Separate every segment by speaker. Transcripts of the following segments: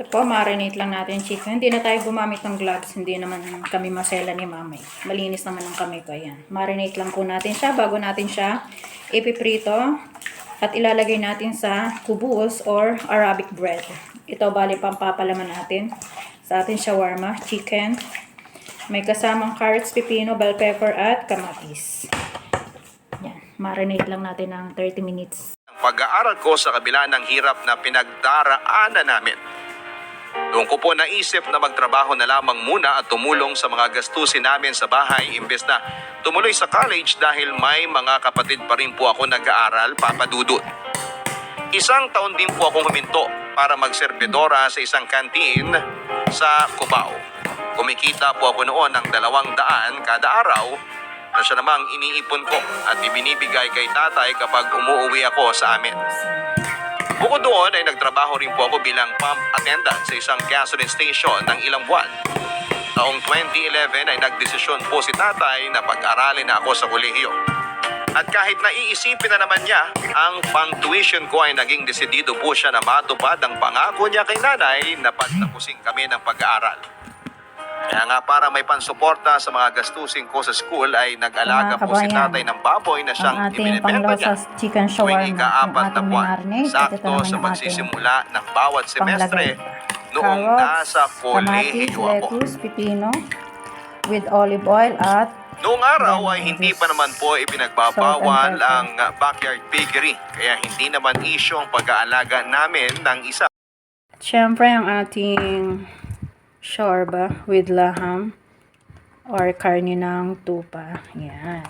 Speaker 1: Ito po, marinate lang natin chicken. Hindi na tayo gumamit ng gloves. Hindi naman kami masela ni mamay. Malinis naman ang kamay ko. Ayan. Marinate lang po natin siya bago natin siya ipiprito. At ilalagay natin sa kubus or Arabic bread. Ito bali pampapalaman natin sa ating shawarma, chicken. May kasamang carrots, pipino, bell pepper at kamatis. Yan. Marinate lang natin ng 30 minutes.
Speaker 2: Pag-aaral ko sa kabila ng hirap na pinagdaraanan namin. Doon ko po naisip na magtrabaho na lamang muna at tumulong sa mga gastusin namin sa bahay imbes na tumuloy sa college dahil may mga kapatid pa rin po ako nag-aaral papadudot. Isang taon din po akong huminto para magserbidora sa isang kantin sa Cubao. Kumikita po ako noon ng dalawang daan kada araw na siya namang iniipon ko at ibinibigay kay tatay kapag umuwi ako sa amin. Bukod doon ay nagtrabaho rin po ako bilang pump attendant sa isang gasoline station ng ilang buwan. Taong 2011 ay nagdesisyon po si tatay na pag-aralin na ako sa kolehiyo. At kahit naiisipin na naman niya, ang pang-tuition ko ay naging desidido po siya na matupad ang pangako niya kay nanay na pagtapusin kami ng pag-aaral. Kaya nga para may pansuporta sa mga gastusin ko sa school ay nag-alaga po si tatay ng baboy na siyang ibinibenta niya
Speaker 1: chicken
Speaker 2: tuwing
Speaker 1: shawarma, yung
Speaker 2: ika-apat na buwan. Sakto sa magsisimula ng bawat semestre noong nasa kolehiyo ako.
Speaker 1: lettuce, pipino, with olive oil at
Speaker 2: Noong araw ay hindi pa naman po ipinagbabawal ang backyard piggery kaya hindi naman isyo ang pag-aalaga namin ng isa.
Speaker 1: Siyempre, ang ating shorba with laham or karne ng tupa. Yan.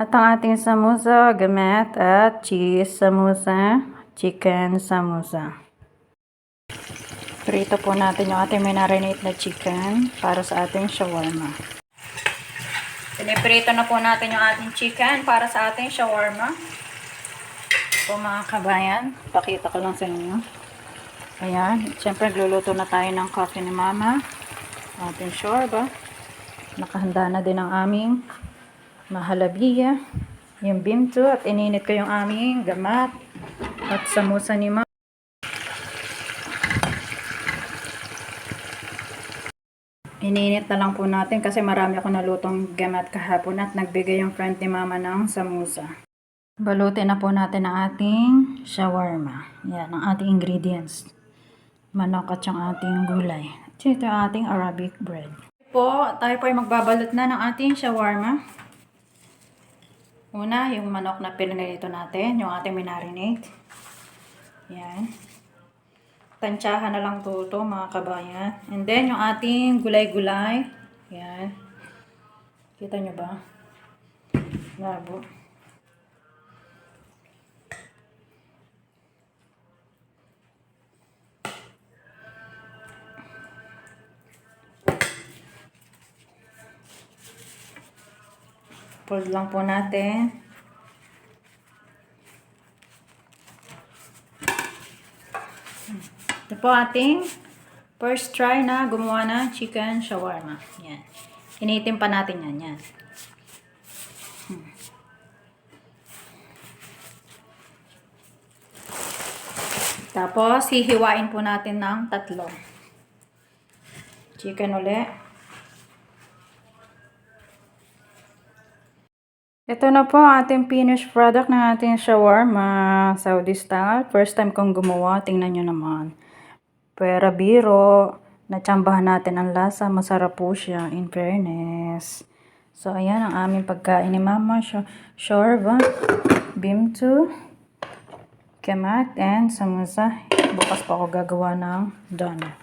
Speaker 1: At ang ating samosa, gamet at cheese samosa, chicken samosa. Prito po natin yung ating minarinate na chicken para sa ating shawarma. Piniprito na po natin yung ating chicken para sa ating shawarma. Po mga kabayan, pakita ko lang sa inyo. Ayan, siyempre gluluto na tayo ng coffee ni mama. Ating shorba. Nakahanda na din ang aming mahalabiya. Yung bimto at ininit ko yung aming gamat at samusa ni mama. Ininit na lang po natin kasi marami ako nalutong gamat kahapon at nagbigay yung friend ni mama ng samusa. Balutin na po natin ang ating shawarma. Yan, ang ating ingredients. Manok at yung ating gulay. At ito ang ating Arabic bread. Po, tayo po ay magbabalot na ng ating shawarma. Una, yung manok na pinanito natin, yung ating minarinate. Yan. Tansyahan na lang po ito, mga kabayan. And then, yung ating gulay-gulay. Yan. Kita nyo ba? Labo. Fold lang po natin. Ito po ating first try na gumawa ng chicken shawarma. Yan. Initim pa natin yan. Yan. Tapos, hihiwain po natin ng tatlo. Chicken ulit. Ito na po ang ating finished product ng ating shawarma Saudi style. First time kong gumawa, tingnan nyo naman. Pero biro, natsambahan natin ang lasa. Masarap po siya, in fairness. So, ayan ang aming pagkain ni Mama. Sh- Shorba, bimtu, kemat, and samosa. Bukas pa ako gagawa ng donut.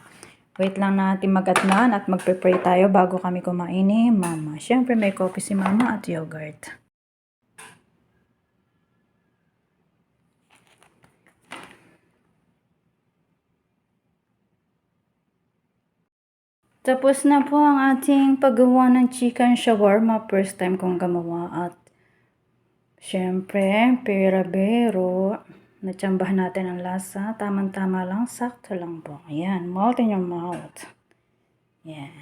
Speaker 1: Wait lang natin magatnan at magpe-pray tayo bago kami kumain ni Mama. Siyempre may coffee si Mama at yogurt. Tapos na po ang ating paggawa ng chicken shawarma. First time kong gumawa at syempre, perabero. Natsambahan natin ang lasa. Tamang-tama lang, sakto lang po. Ayan, melt in your mouth. Yan.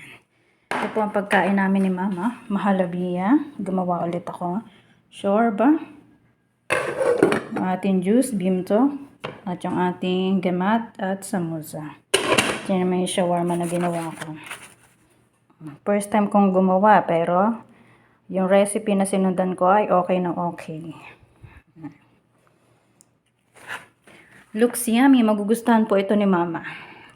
Speaker 1: Ito po ang pagkain namin ni Mama. Mahalabiya. Gumawa ulit ako. Sure ba? Ang ating juice, bimto. At yung ating gamat at samosa. Yan naman yung shawarma na ginawa ko. First time kong gumawa pero yung recipe na sinundan ko ay okay na okay. Looks yummy. Magugustuhan po ito ni mama.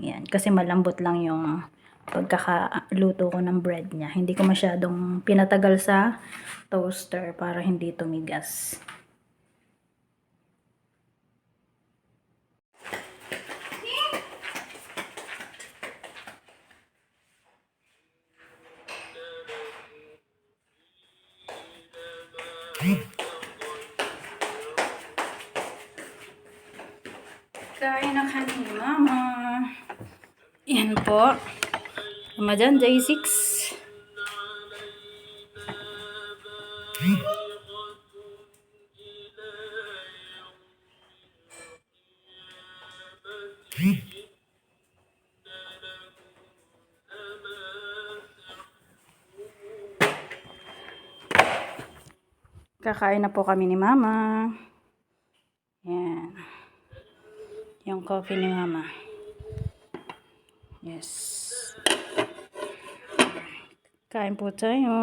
Speaker 1: Yan. Kasi malambot lang yung pagkakaluto ko ng bread niya. Hindi ko masyadong pinatagal sa toaster para hindi tumigas. Kain na kami mama. Yan po. Tama dyan, J6. Kakain na po kami ni mama. Yan. Yung coffee ni mama. Yes. Kain po tayo.